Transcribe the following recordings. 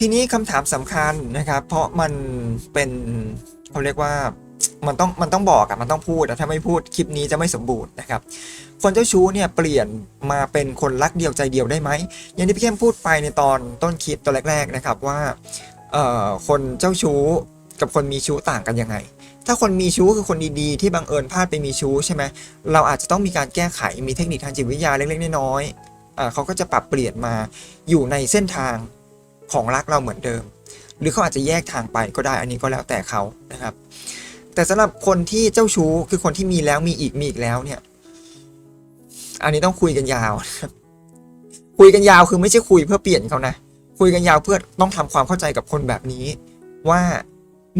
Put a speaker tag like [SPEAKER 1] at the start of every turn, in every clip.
[SPEAKER 1] ทีนี้คำถามสำคัญนะครับ เพราะมันเป็นเขาเรียกว่ามันต้องมันต้องบอกอะมันต้องพูดอะถ้าไม่พูดคลิปนี้จะไม่สมบูรณ์นะครับ คนเจ้าชู้เนี่ยเปลี่ยนมาเป็นคนรักเดียวใจเดียวได้ไหมอย่างที่พี่เข้มพูดไปในตอนต้นคลิปตอนแรก ๆนะครับว่าเอ่อคนเจ้าชู้กับคนมีชู้ต่างกันยังไง ถ้าคนมีชู้คือคนดีๆ ที่บังเอิญพลาดไปมีชู้ใช่ไหมเราอาจจะต้องมีการแก้ไขมีเทคนิคทางจิตวิทยาเล็กๆน้อยๆเขาก็จะปรับเปลี่ยนมาอยู่ในเส้นทาง ของรักเราเหมือนเดิม หรือเขาอาจจะแยกทางไปก็ได้อันนี้ก็แล้วแต่เขานะครับ แต่สำหรับคนที่เจ้าชู้คือคนที่มีแล้วมีอีกมีอีกแล้วเนี่ย อันนี้ต้องคุยกันยาวนะครับคุยกันยาวคือไม่ใช่คุยเพื่อเปลี่ยนเขานะคุยกันยาวเพื่อต้องทำความเข้าใจกับคนแบบนี้ ว่า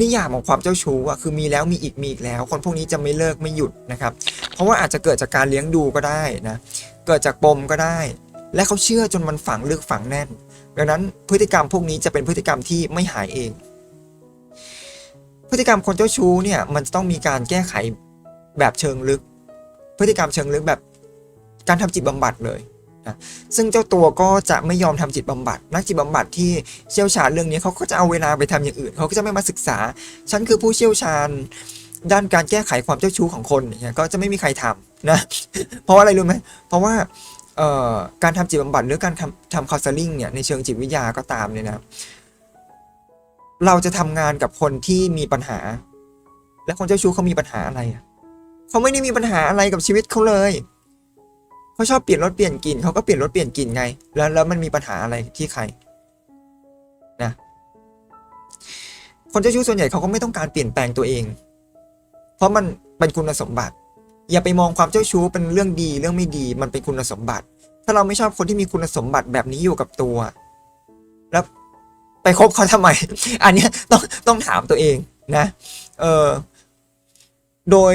[SPEAKER 1] นิยามของความเจ้าชู้อะคือมีแล้วมีอีกมีอีกแล้ว คนพวกนี้จะไม่เลิกไม่หยุดนะครับ เพราะว่าอาจจะเกิดจากการเลี้ยงดูก็ได้นะเกิดจากปมก็ได้ และเขาเชื่อจนมันฝังลึกฝังแน่น ดังนั้นพฤติกรรมพวกนี้จะเป็นพฤติกรรมที่ไม่หายเอง พฤติกรรมคนเจ้าชู้เนี่ยมันจะต้องมีการแก้ไขแบบเชิงลึก พฤติกรรมเชิงลึกแบบการทำจิตบำบัดเลยนะซึ่งเจ้าตัวก็จะไม่ยอมทำจิตบำบัด นักจิตบำบัดที่เชี่ยวชาญเรื่องนี้เขาก็จะเอาเวลาไปทำอย่างอื่น เขาก็จะไม่มาศึกษา ฉันคือผู้เชี่ยวชาญด้านการแก้ไขความเจ้าชู้ของคนเงี้ยก็จะไม่มีใครทำนะ เพราะอะไรรู้ไหมเพราะว่า การทำจิตบำบัดหรือการทำทำคาสลิงเนี่ยในเชิงจิตวิทยาก็ตามเนี่ยนะเราจะทำงานกับคนที่มีปัญหา และคนเจ้าชู้เขามีปัญหาอะไรเขาไม่ได้มีปัญหาอะไรกับชีวิตเขาเลยเขาชอบเปลี่ยนรถเปลี่ยนกลิ่นเขาก็เปลี่ยนรถเปลี่ยนกลิ่นไง แล้วแล้วมันมีปัญหาอะไรที่ใครนะคนเจ้าชู้ส่วนใหญ่เขาก็ไม่ต้องการเปลี่ยนแปลงตัวเอง เพราะมันเป็นคุณสมบัติ อย่าไปมองความเจ้าชู้เป็นเรื่องดีเรื่องไม่ดีมันเป็นคุณสมบัติ ถ้าเราไม่ชอบคนที่มีคุณสมบัติแบบนี้อยู่กับตัว แล้วไปคบเขาทำไม อันนี้ต้องต้องถามตัวเองนะ เออโดย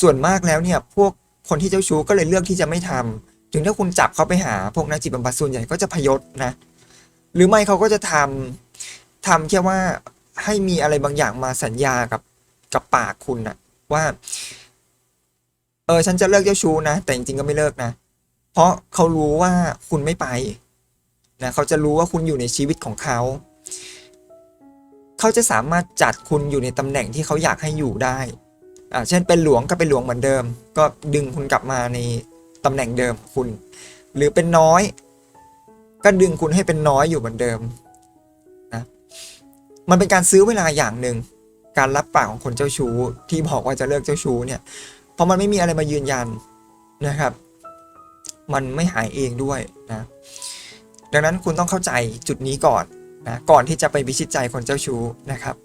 [SPEAKER 1] ส่วนมากแล้วเนี่ย พวกคนที่เจ้าชู้ก็เลยเลือกที่จะไม่ทำถึงถ้าคุณจับเขาไปหา พวกนักจิตบำบัดส่วนใหญ่ก็จะพยศนะ หรือไม่เขาก็จะทำทำแค่ว่าให้มีอะไรบางอย่างมาสัญญากับกับปากคุณนะว่า เออฉันจะเลิกเจ้าชู้นะ แต่จริงๆก็ไม่เลิกนะ เพราะเขารู้ว่าคุณไม่ไปนะเขาจะรู้ว่าคุณอยู่ในชีวิตของเขา เขาจะสามารถจัดคุณอยู่ในตำแหน่งที่เขาอยากให้อยู่ได้อ่าเช่นเป็นหลวงก็เป็นหลวงเหมือนเดิม ก็ดึงคุณกลับมาในตำแหน่งเดิมของคุณ หรือเป็นน้อย ก็ดึงคุณให้เป็นน้อยอยู่เหมือนเดิมนะมันเป็นการซื้อเวลาอย่างหนึ่งการรับปากของคนเจ้าชู้ที่บอกว่าจะเลิกเจ้าชู้เนี่ย เพราะมันไม่มีอะไรมายืนยันนะครับ มันไม่หายเองด้วยนะดังนั้นคุณต้องเข้าใจจุดนี้ก่อนนะก่อนที่จะไปวิชิตใจคนเจ้าชู้นะครับ